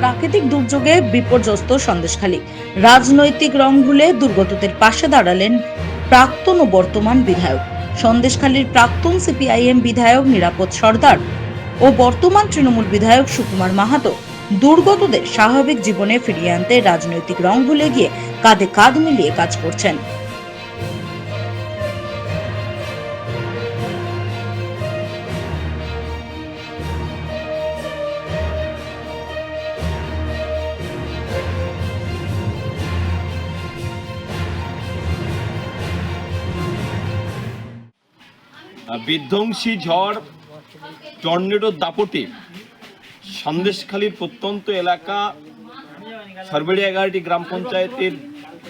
প্রাকৃতিক দুর্যোগে বিপর্যস্ত সন্দেশখালী। রাজনৈতিক রং ভুলে দুর্গতদের পাশে দাঁড়ালেন প্রাক্তন ও বর্তমান বিধায়ক। সন্দেশখালীর প্রাক্তন সিপিআইএম বিধায়ক নিরাপদ সর্দার ও বর্তমান তৃণমূল বিধায়ক সুকুমার মাহাতো দুর্গতদের স্বাভাবিক জীবনে ফিরিয়ে আনতে রাজনৈতিক রং ভুলে গিয়ে কাঁধে কাঁধ মিলিয়ে কাজ করছেন। বিধ্বংসী ঝড় টর্নেডোর দাপটে। সন্দেশখালীর প্রত্যন্ত এলাকা সরবেড়ি এগারোটি গ্রাম পঞ্চায়েতের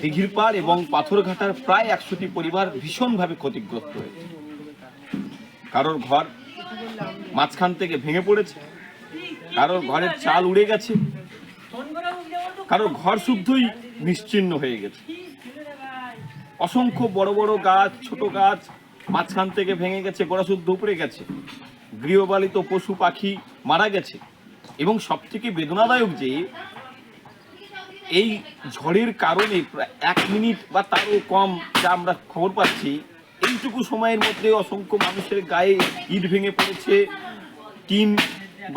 দিঘির পাড় এবং পাথরঘাটার প্রায় একশোটি পরিবার ভীষণভাবে ক্ষতিগ্রস্ত হয়েছে। কারোর ঘর মাঝখান থেকে ভেঙে পড়েছে, কারোর ঘরের চাল উড়ে গেছে, কারোর ঘর শুদ্ধই নিশ্চিহ্ন হয়ে গেছে। অসংখ্য বড় বড় গাছ, ছোট গাছ মাঝখান থেকে ভেঙে গেছে গোড়া শুদ্ধ উপড়ে গেছে। গৃহপালিত পশু পাখি মারা গেছে। এবং সবথেকে বেদনাদায়ক যে, এই ঝড়ের কারণে প্রায় এক মিনিট বা তারও কম যা আমরা খবর পাচ্ছি, এইটুকু সময়ের মধ্যে অসংখ্য মানুষের গায়ে ইট ভেঙে পড়েছে, টিন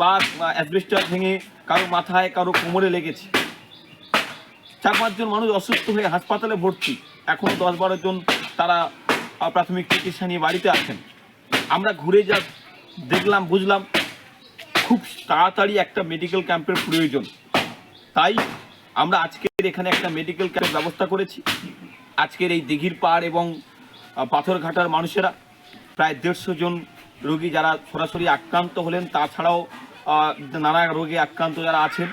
বা অ্যাসবেস্টার ভেঙে কারও মাথায়, কারও কোমরে লেগেছে। চার পাঁচজন মানুষ অসুস্থ হয়ে হাসপাতালে ভর্তি। এখন দশ বারো জন তারা প্রাথমিক চিকিৎসা নিয়ে বাড়িতে আছেন। আমরা ঘুরে যা দেখলাম, বুঝলাম, খুব তাড়াতাড়ি একটা মেডিকেল ক্যাম্পের প্রয়োজন। তাই আমরা আজকের এখানে একটা মেডিকেল ক্যাম্পের ব্যবস্থা করেছি। আজকের এই দিঘির পাড় এবং পাথরঘাটার মানুষেরা, প্রায় দেড়শো জন রোগী যারা সরাসরি আক্রান্ত হলেন, তাছাড়াও নানা রোগে আক্রান্ত যারা আছেন,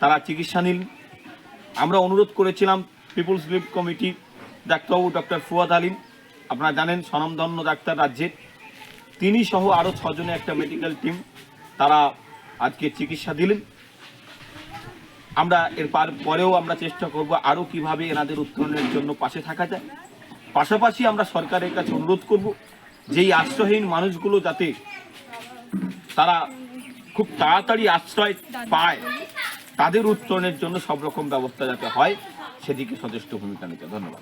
তারা চিকিৎসা নিন। আমরা অনুরোধ করেছিলাম পিপুলস লিভ কমিটি ডাক্তারবাবু ডক্টর ফুয়াদ আলিম আপনারা জানেন স্বনামধন্য ডাক্তার রাজ্যের। তিনি সহ আরও ছজনে একটা মেডিকেল টিম তারা আজকে চিকিৎসা দিলেন। আমরা এর পার- পরেও আমরা চেষ্টা করব আরও কীভাবে এনাদের উত্তরণের জন্য পাশে থাকা যায়। পাশাপাশি আমরা সরকারের কাছে অনুরোধ করব যে এই আশ্রয়হীন মানুষগুলো যাতে তারা খুব তাড়াতাড়ি আশ্রয় পায়, তাদের উত্তরণের জন্য সব রকম ব্যবস্থা যাতে হয়, সেদিকে সচেষ্ট ভূমিকা নিতে। ধন্যবাদ।